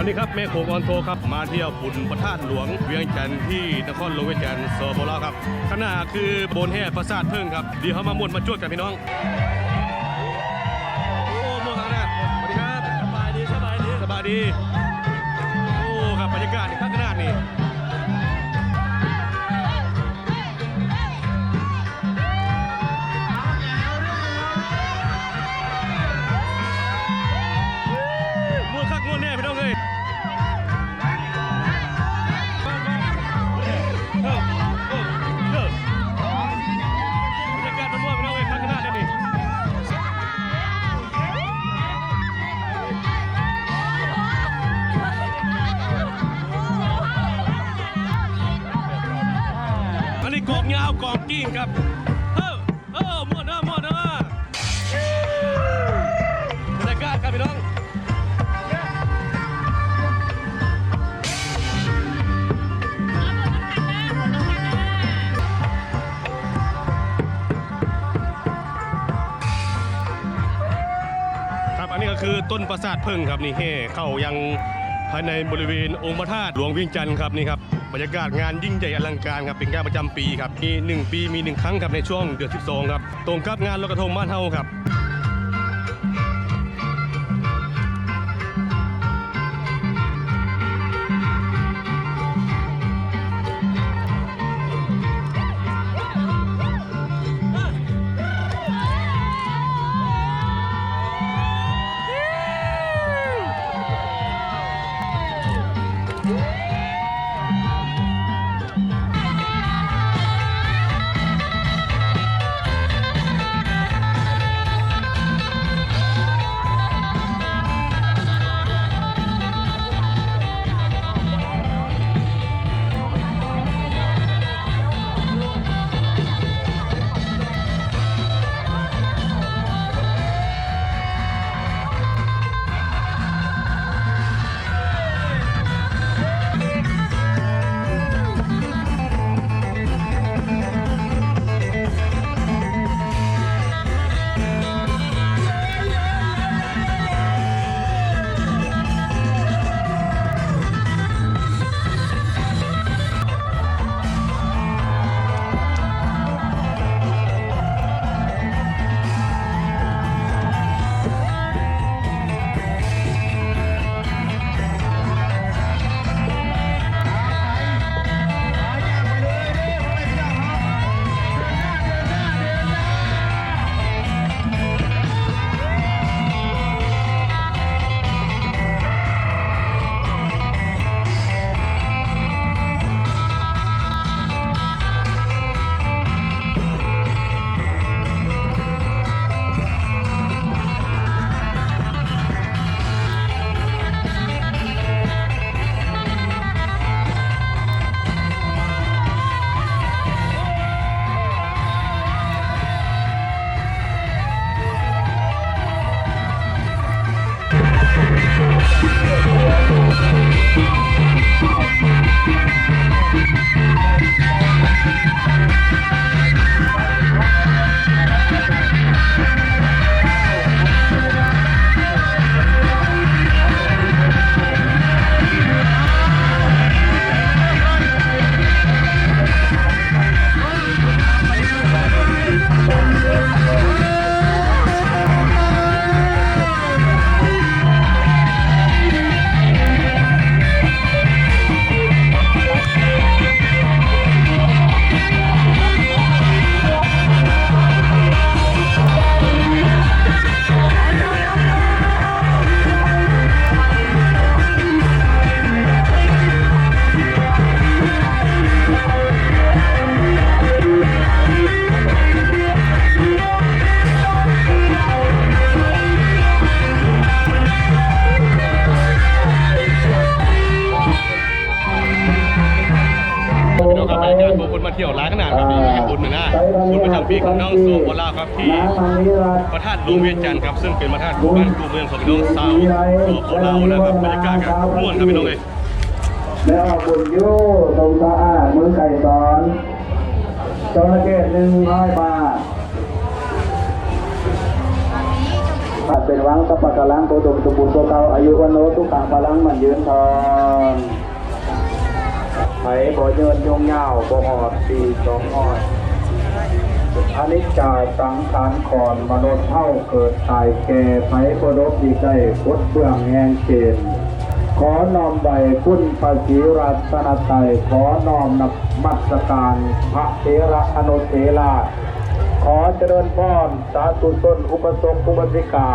วันนี้ครับแม่โขงออนโทครับมาเที่ยวปุ่นพระธาตุหลวงเวียงจันทร์ที่นครหลวงเวียงจันทร์สโบลาครับข้างหน้าคือโบนแห่ปราสาทเพิ่งครับเดี๋ยวเขามาม่วนมาจวดกันพี่น้องโอ้ม่วนครั้งแรกสวัสดีครับสบายดีสบายดีสบายดีโอ้ครับบรรยากาศข้างหน้านี่ ประสาทเพิ่งครับนี่เฮ่เข้ายังภายในบริเวณองค์พระธาตุหลวงเวียงจันทร์ครับนี่ครับบรรยากาศงานยิ่งใหญ่อลังการครับเป็นงานประจำปีครับมีหนึ่งปีมีหนึ่งครั้งครับในช่วงเดือน12ครับตรงกับงานลอยกระทงบ้านเฮาครับ พี่ ที่ยวร้านขนาดครับนี่ญี่ปุ่นเหมือนกันคุณประจำปีของน้องโซโคลาครับที่พระธาตุหลวงเวียงจันทร์ครับซึ่งเป็นพระธาตุคู่บ้านคู่เมืองของพี่น้องชาวโซโคลาวนะครับบรรยากาศครับม่วนครับพี่น้องเลยแล้วเอาบุญโย่ตรงสะอาดมือไก่สอนจระเข้หนึ่งร้อยบาทอาจเป็นวังสัพพะกะลังโตดมสุบุญโตเกาอายุวันโนทุกขังพลังมันยืนทอง ไผบ่เยินยงยาวบ่หอดปีสองหอดอนิจจาสังขารขอนมนุษย์เท่าเกิดตายแก่ไผบ่รบดีใจกดเบื้องแห่งเกณฑ์ขอนอมใบคุณภาษีรัตนไตยขอนอมนับมัสการพระเถระอนุเถราขอเจริญพรสาธุชนอุปสมอุปสิกา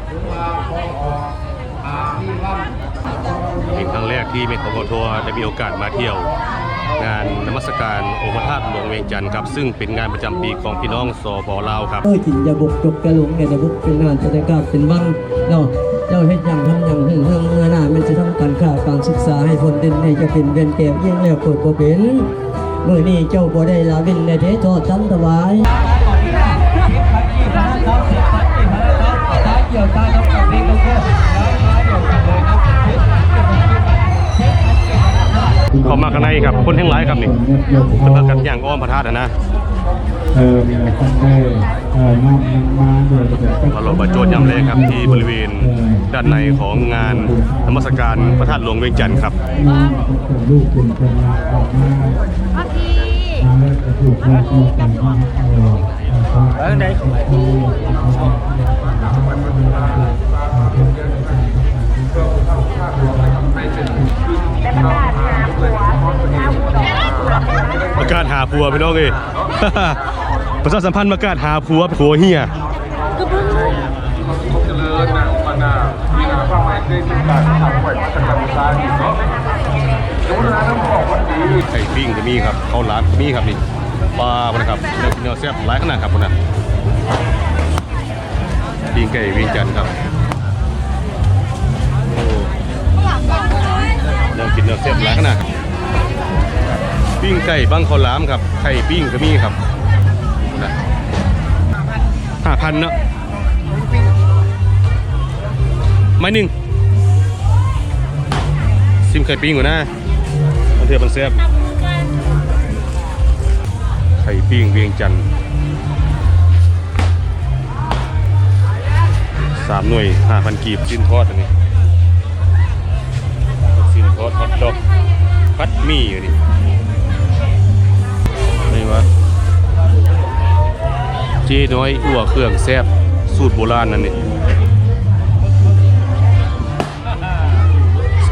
เป็นครั้งแรกที่เมฆของทัวร์ได้มีโอกาสมาเที่ยว งานนมัสการองค์พระธาตุหลวงเวียงจันทร์ครับ ซึ่งเป็นงานประจำปีของพี่น้องสปลาวครับเออจินยาบกจกกระหลงเนี่ยนะบุกเป็นงานแสดงการเป็นวันเนาะเจ้าเฮ็ดอย่างทำอย่างหึ่งเฮืองเมื่อหน้ามันจะทำการข่าวการศึกษาให้ผลเด่นในจะเป็นเวียนแก้วเยี่ยงแล้วเปิดบ่เป็นเมื่อนี้เจ้าบ่ได้ลาวินในเททอดชั้นถวาย เข้ามาข้างในครับ คนทั้งหลายครับนี่เป็นพากันย่างอ้อมพระธาตุอะนะเออมีอะไรกันได้เออน้องมันมาโดยแบบมาลงประโจทย์ยามแรกครับ ที่บริเวณด้านในของงานนมัสการพระธาตุหลวงเวียงจันทร์ครับน้องเป็นลูกเป็นเป็นมาออกมาพ่อพี่มาแล้วจะถูกพ่อพ่อแต่งมาเออเออไหนประกาศ การหาผัวพี่น้องเอ้ย ประชาสัมพันธ์ประกาศหาผัวผัวเฮียไข่ปิ้งก็มีครับข้าวหลามก็มีครับนี่ปลาพวกนะครับเนื้อเนื้อแซ่บหลายขนาดครับพวกนะปิ้งไก่วียงจันทร์ครับเนื้อกินเนื้อแซ่บหลายขนาดครับ ปิ้งไก่บังข้าวหลามครับไข่ปิ้งก็มีครับห้าพันเนาะไม้หนึ่งซิมไข่ปิ้งก่อนนะมันเถื่อมันแซ่บไข่ปิ้งเวียงจันทร์สามหน่วยห้าพันกีบชิ้นทอดอันนี้ชิ้นทอดฮอตดอกพัดมี่อยู่นี่ จ๊น้อยอั่วเครื่องแซ่บสูตรโบราณนั่นนี่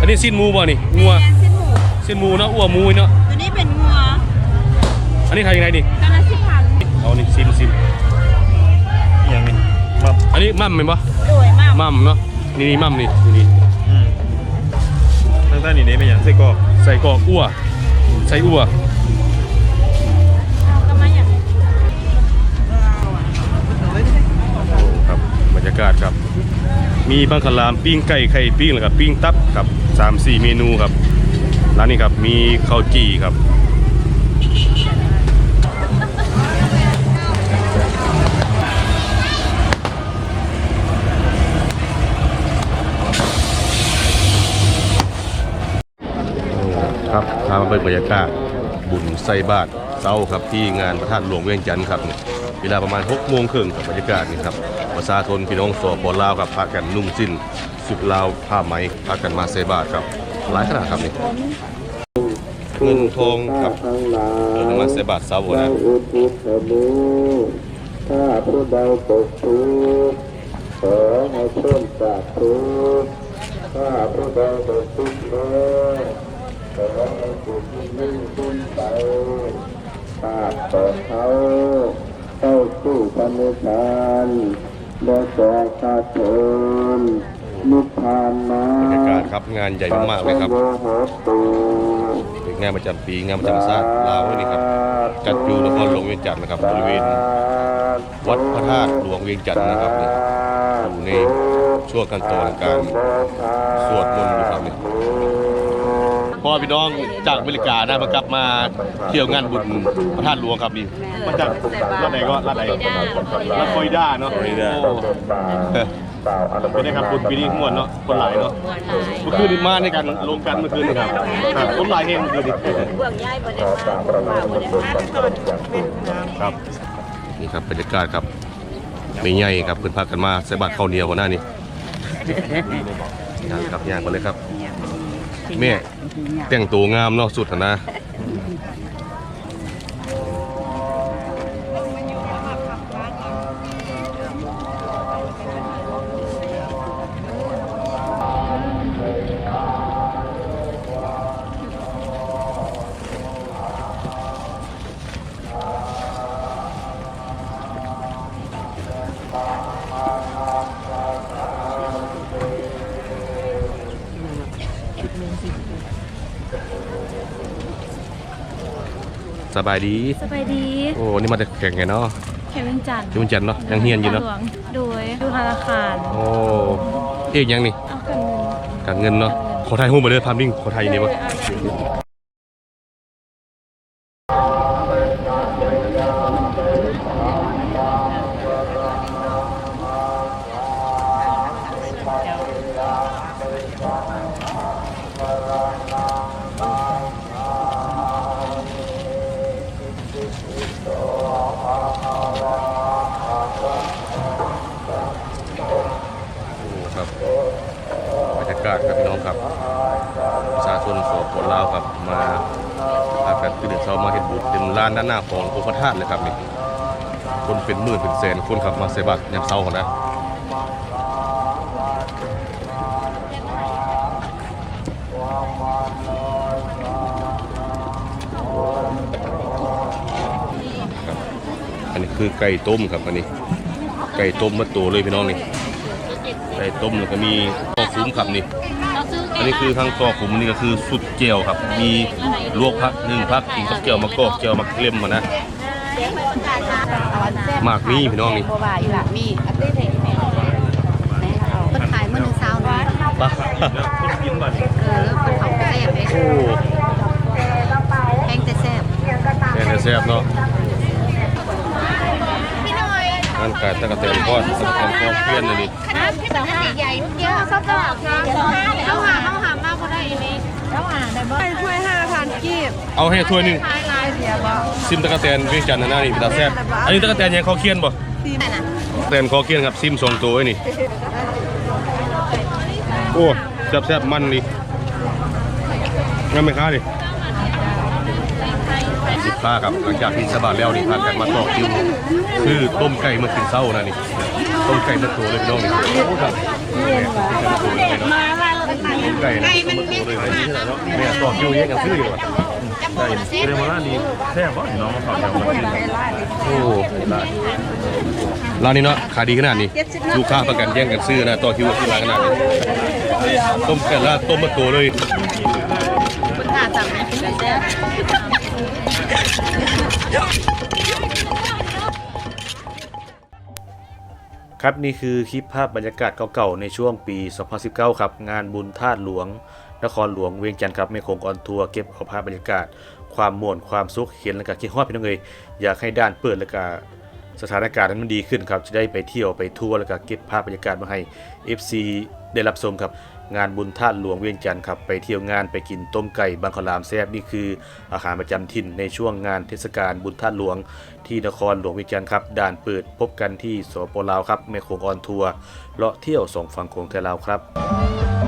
อันนี้สิ้นหมูบ่นี่งัวแกงเส้นหมูสิ้นหมูเนาะอั่วหมูเนาะตัวนี้เป็นงัวอันนี้ขายยังไงนี่กะละสิบพันเอานี่ซิมซิมอย่างนี้มัมอันนี้มัมเป็นปะโดยมากมัมเนาะนี่นี่มัมนี่นี่ทางด้านนี้เนี่ยเป็นอย่างไส้กรอกใส่กรอกอั่วใส่อั่วากาศครับ มีบังคลามปิ้งไก่ไข่ปิ้งแล้วก็ปิ้งตับครับสามสี่เมนูครับร้านนี้ครับมีข้าวจี่ครับครับพามาเป็นบรรยากาศบุญใส่บาตรเศร้าครับที่งานพระธาตุหลวงเวียงจันทร์ครับเนี่ย เวลาประมาณ6โมงครึ่งครับบรรยากาศนี่ครับประชาชนพี่น้องสปลาวครับพากันนุ่งสิ้นสุดลาวผ้าไหมพากันมาใส่บาตรครับหลายขนาดครับนี่เงินทองครับทั้งหลาเดินมาใส่บาตรเศร้าเรานะถ้าผู้ใดตกทุกข์ขอให้พ้นจากทุกข์ถ้าผู้ใดตกทุกข์แล้วขอให้สุขยิ่งขึ้นไปข้าต่อเขา เข้าสู่พระนิพพานและสองชาติเชิญนิพพานนะบรรยากาศครับงานใหญ่มากๆเลยครับโมโหตูเป็นงานประจำปีงานประจำชาติลาวนี่ครับจัดอยู่นครหลวงเวียงจันทร์นะครับบริเวณวัดพระธาตุหลวงเวียงจันทร์นะครับนี่อยู่ในช่วงขั้นตอนการสวดมนต์อยู่ครับนี่พ่ อพี่น้องจากอเมริกานะมากลับมาเที่ยวงานบุญพระธาตุหลวงครับนี่มาจากรัฐไหนก็รัฐไหนรัฐฟลอริดาเนาะฟลอริดาโอ้เป็นไงครับบุญปีนี้ม่วนเนาะคนหลายเนาะเมื่อคืนนี้มาในการลงกันเมื่อคืนนี้ครับครับคนหลายเฮงเมื่อคืนนี้เบื้องย้ายบ่ได้มาบ่ได้มาครับนี่ครับบรรยากาศครับไม่ใหญ่ครับเพิ่นพากันมาใส่บาตรข้าวเหนียวหัวหน้านี่ย่างครับย่างไปเลยครับแม่ แต่งตัวงามเนาะสุดหั้นนะ บายดีสบายดี โอ้นี่มาแต่แข่งไงเนาะแค่เวียงจันทร์ที่มันจันทน์เนาะยังเฮียนอยู่เนาะหลวงโดยดูธนาคารโอ้เอกยังนี่เอากันเงินการเงินเนาะขอถ่ายรูปมาเลยพามมิ่งขอถ่ายนี่วะ ครับบรรยากาศครับพี่น้องครับประชาชนสปปลาวครับมาพากันตื่นเช้ามาเห็นบุญเต็มลานด้านหน้าขององค์พระธาตุเลยครับนี่คนเป็นหมื่นเป็นแสนคนขับมาเสบัตยามเช้ากันนะ นนี้คือไก่ต้มครับอันนี้ ไก่ต้มมาตัวเลยพี่น้องนี่ไก่ต้มแล้วก็มีต่อคุ้มครับนี่เราซื้ออันนี้คือทางต่อคุ้มนี่ก็คือสุดเจียวครับ มีลวกพักหนึ่งพักกินกับเจียวมะกอกเจียวมะเล่มมานะหมากมีพี่น้องนี่บัวบ งานไก่ตะกะแตนทอดตะกะแตนทอดเพี้ยนเลยนี่คณะที่แบบใหญ่เยอะเขาจะเขาหาเขาหามากกว่าได้นี่เขาหาได้บ่ช่วยห้าพันกีบเอาให้ถ้วยหนึงซิมตะกะแตนวียงจันทร์นะนี่เป็นตาแซ่บอันนี้ตะกะแตนยังเขาเคียนบ่ตีน่ะแตนคอเคียนครับซิมสองตัวไว้นี่โอ้แซ่บแซ่บมันนี่งั้นไหมค้าดิ สิบป้าครับหลังจากที่สบาแล้วนี่พากันมาต่อคิวคือต้มไก่เมื่อคืนเช้านะนี่ต้มไก่เมื่อตัวเลยพี่น้องนี่โอ้ครับต้มไก่นะต้มเมื่อตัวเลยเนี่ยต่อคิวเยอะกันซื้ออยู่ว่ะจะบ่ละเซ่บเรียกว่าร้านนี้แซ่บป่ะน้องมาฝากแถวมากินโอ้ร้านร้านนี้เนาะขายดีขนาดนี้ลูกค้าประกันแย่งกันซื้อนะต่อคิวที่ร้านขนาดนี้ต้มไก่ละต้มมาตัวเลยคุณหาสั่งไหมแซ่บ ครับนี่คือคลิปภาพบรรยากาศเก่าๆในช่วงปี 2019 ครับ งานบุญธาตุหลวง นครหลวงเวียงจันทร์ครับไม่คงออนทัวร์เก็บเอาภาพบรรยากาศ ความม่วนความสุขเห็นแล้วก็คิดฮอดพี่น้องเลยอยากให้ด้านเปิดแล้วก็สถานการณ์นั้นมันดีขึ้นครับ จะได้ไปเที่ยวไปทัวร์แล้วก็เก็บภาพบรรยากาศมาให้ FC ได้รับชมครับ งานบุญธาตุหลวงเวียงจันทร์ครับไปเที่ยวงานไปกินต้มไก่บางขลามแซ่บนี่คืออาหารประจำถิ่นในช่วงงานเทศกาลบุญธาตุหลวง ที่นครหลวงเวียงจันทร์ครับด่านเปิดพบกันที่สปลาวครับแม่โขงออนทัวร์เลาะเที่ยวส่งฟังโขงไทยลาวครับ